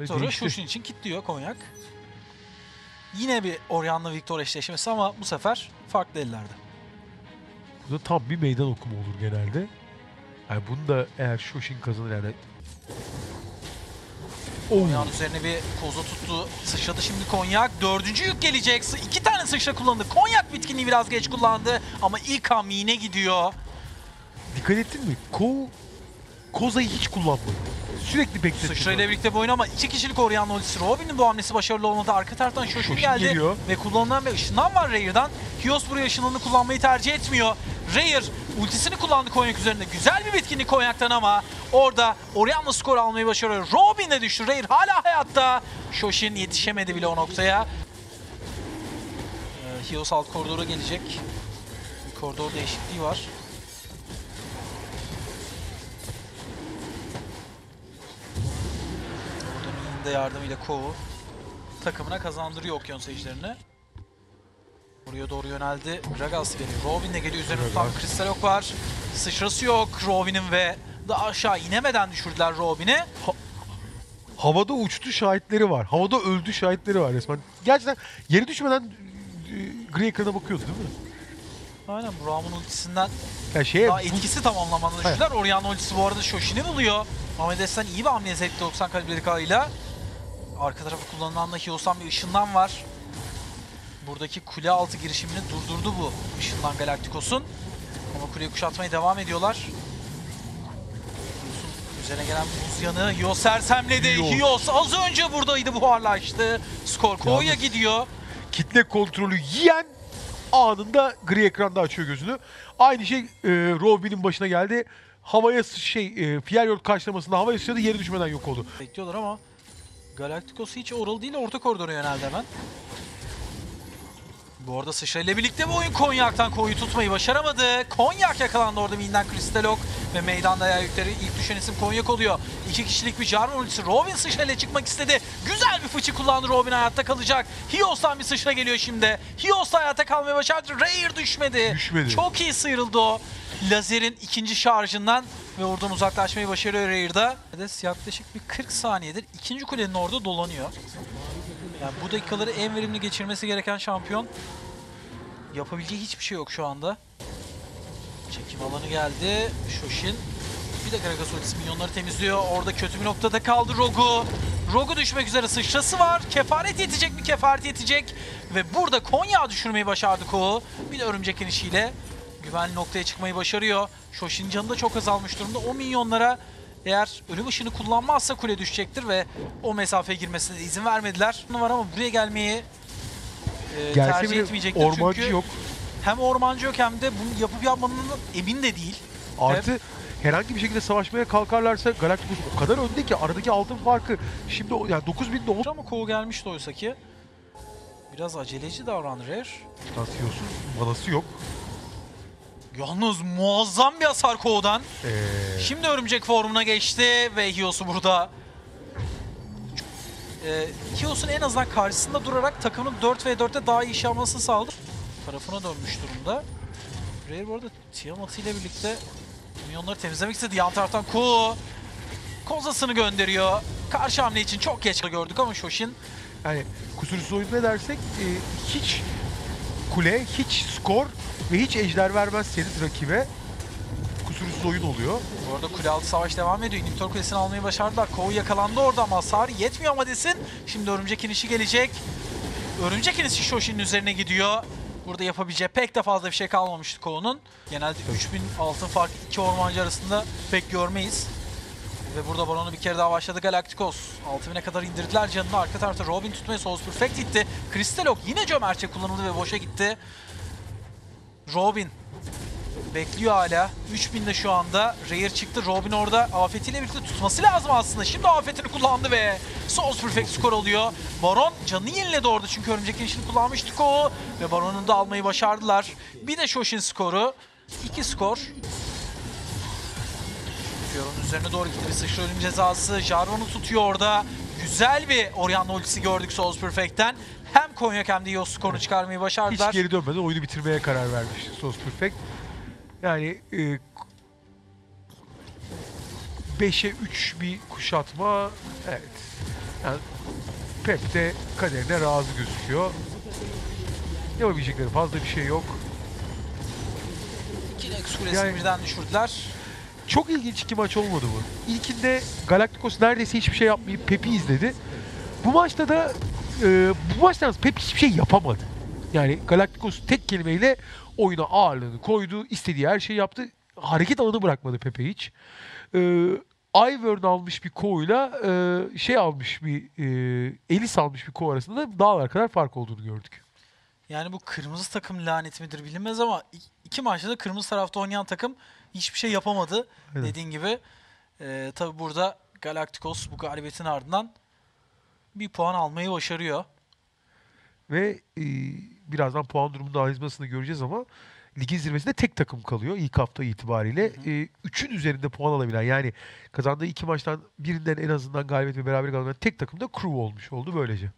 Victor'u. Shushin için kilitliyor Konyak. Yine bir Orion'la Victor eşleşmesi ama bu sefer farklı ellerde. Bu da tam bir meydan okuma olur genelde. Yani bunu da eğer Shoshin kazanır yani. Oh. Üzerine bir kozu tuttu. Sıçradı şimdi Konyak. Dördüncü yük gelecek. İki tane sıçra kullandı. Konyak bitkinliği biraz geç kullandı. Ama ilk ham yine gidiyor. Dikkat ettin mi? Ko Koza'yı hiç kullanmadı. Sürekli bekletti. Sıçra ile birlikte bu oyun ama iki kişilik Orion ultisi. Robin'in bu hamlesi başarılı olmadı. Arka taraftan Shoshin geldi. geliyor. Ve kullanılan bir ışından var Rayer'dan. Hios buraya ışınını kullanmayı tercih etmiyor. Rayer ultisini kullandı Konyak üzerinde. Güzel bir bitkinlik Konyak'tan ama orada Orion'la skor almayı başarıyor. Robin de düştü. Rayer hala hayatta. Shoshin yetişemedi bile o noktaya. Ee, Hios alt koridora gelecek. Bir koridor değişikliği var. De yardımıyla Kov'u takımına kazandırıyor Okyanus Ejderini. Buraya doğru yöneldi. Gragas geliyor. Robin de geliyor. Üzerine tutan kristal ok var. Sıçrası yok Robin'in ve daha aşağı inemeden düşürdüler Robin'i. Havada uçtu şahitleri var. Havada öldü şahitleri var resmen. Gerçekten yere düşmeden e, gri ekrana bakıyordu değil mi? Aynen Braum'un ultisinden Yani şeye daha bu- etkisi tamamlamadan düştüler. Orianna ultisi bu arada Shoshin'i buluyor. Ahmet Esen iyi bir hamle etti 90 kalibrelik ağıyla. Arka tarafı kullanılan da Hios'tan bir ışından var. Buradaki kule altı girişimini durdurdu bu ışından Galacticos'un. Ama kuleyi kuşatmaya devam ediyorlar. Üzerine gelen buz yanığı Hios sersemledi. Hios. Hios az önce buradaydı buharlaştı. Skor Yalnız- gidiyor. kitle kontrolü yiyen anında gri ekranda açıyor gözünü. Aynı şey e, Robin'in başına geldi. Havaya şey e, Pierre karşılamasında havaya sıçradı yere düşmeden yok oldu. Bekliyorlar ama Galacticos hiç oral değil orta koridora yöneldi hemen. Bu arada Sıçra ile birlikte bu oyun Konyak'tan koyu tutmayı başaramadı. Konyak yakalandı orada Minden Kristalok ve meydanda ayağı yükleri ilk düşen isim Konyak oluyor. İki kişilik bir Jarvan ultisi. Robin Sıçra ile çıkmak istedi. Güzel bir fıçı kullandı Robin hayatta kalacak. Hios'tan bir Sıçra geliyor şimdi. Hios hayatta kalmayı başardı. Ray'r düşmedi. Düşmedi. Çok iyi sıyrıldı o. Lazerin ikinci şarjından ve oradan uzaklaşmayı başarıyor Rare'da. Yaklaşık bir 40 saniyedir ikinci kulenin orada dolanıyor. Yani bu dakikaları en verimli geçirmesi gereken şampiyon. Yapabileceği hiçbir şey yok şu anda. Çekim alanı geldi. Shoshin. Bir de Gragas ultisi minyonları temizliyor. Orada kötü bir noktada kaldı Rogu. Rogu düşmek üzere sıçrası var. Kefaret yetecek mi? Kefaret yetecek. Ve burada Konya düşürmeyi başardı Ko. Bir de örümcek inişiyle güvenli noktaya çıkmayı başarıyor. Shoshin canı da çok azalmış durumda. O minyonlara eğer ölüm ışını kullanmazsa kule düşecektir ve o mesafeye girmesine izin vermediler. Var ama buraya gelmeyi e, Gelse tercih etmeyecektir. ormancı Çünkü yok. hem ormancı yok hem de bunu yapıp yapmadığından emin de değil. Artı herhangi bir şekilde savaşmaya kalkarlarsa Galacticos o kadar önde ki aradaki altın farkı şimdi o- yani 9000 de oldu. Ama Kovu gelmişti oysa ki. Biraz aceleci davrandı Rare. Atıyorsun manası yok. Yalnız muazzam bir hasar Kov'dan. Ee, Şimdi örümcek formuna geçti ve Hios'u burada. Ee, Hios'un en azından karşısında durarak takımın 4 ve 4'te daha iyi iş yapmasını sağladı. Tarafına dönmüş durumda. Rare bu arada Tiamat ile birlikte minyonları temizlemek istedi. Yan taraftan Ku kozasını gönderiyor. Karşı hamle için çok geç gördük ama Shoshin yani kusursuz oyun ne dersek e, hiç kule, hiç skor ve hiç ejder vermezseniz rakibe kusursuz oyun oluyor. Bu arada kule altı savaş devam ediyor. İnhibitor kulesini almayı başardılar. Kovu yakalandı orada ama hasarı yetmiyor ama. Şimdi örümcek inişi gelecek. Örümcek inişi Shoshin'in üzerine gidiyor. Burada yapabileceği pek de fazla bir şey kalmamıştı Kov'un. Genelde 3000 altın farkı iki ormancı arasında pek görmeyiz. Ve burada Baron'u bir kere daha başladı Galacticos. 6000'e kadar indirdiler canını. Arka tarafta Robin tutmaya Souls Perfect gitti. Kristalok yine cömertçe kullanıldı ve boşa gitti. Robin Bekliyor hala. 3000'de şu anda. Rare çıktı. Robin orada afetiyle birlikte tutması lazım aslında. Şimdi afetini kullandı ve Souls Perfect skor alıyor. Baron canını yeniledi orada çünkü örümcek inişini kullanmıştık o. Ve Baron'u da almayı başardılar. Bir de Shoshin skoru. 2 skor. Fiora'nın üzerine doğru gitti. Bir sıçra ölüm cezası. Jarvan'ı tutuyor orada. Güzel bir Orianna ultisi gördük Souls Perfect'ten. Hem Konyak hem de Yos skorunu çıkarmayı Hiç başardılar. geri dönmeden oyunu bitirmeye karar vermişti Sos Perfect. Yani e, 5'e 3 bir kuşatma. Evet. Yani Pep de kaderine razı gözüküyor. Yapabilecekleri fazla bir şey yok. İki Lex kulesini Yani- birden düşürdüler. Çok ilginç iki maç olmadı bu. İlkinde Galacticos neredeyse hiçbir şey yapmayıp Pep'i izledi. Bu maçta da e, bu maçta Pep hiçbir şey yapamadı. Yani Galacticos tek kelimeyle oyuna ağırlığını koydu. istediği her şeyi yaptı. Hareket alanı bırakmadı Pepe hiç. E, Ivern almış bir Ko'yla e, şey almış bir e, Elis almış bir Ko arasında dağlar kadar fark olduğunu gördük. Yani bu kırmızı takım lanet midir bilinmez ama iki maçta da kırmızı tarafta oynayan takım hiçbir şey yapamadı. Aynen. Dediğin gibi. Ee, tabi burada Galacticos bu galibiyetin ardından bir puan almayı başarıyor. Ve e, birazdan puan durumunda analizmasını göreceğiz ama ligin zirvesinde tek takım kalıyor ilk hafta itibariyle. E, üçün üzerinde puan alabilen yani kazandığı iki maçtan birinden en azından galibiyet ve beraberlik alabilen tek takım da Crew olmuş oldu böylece.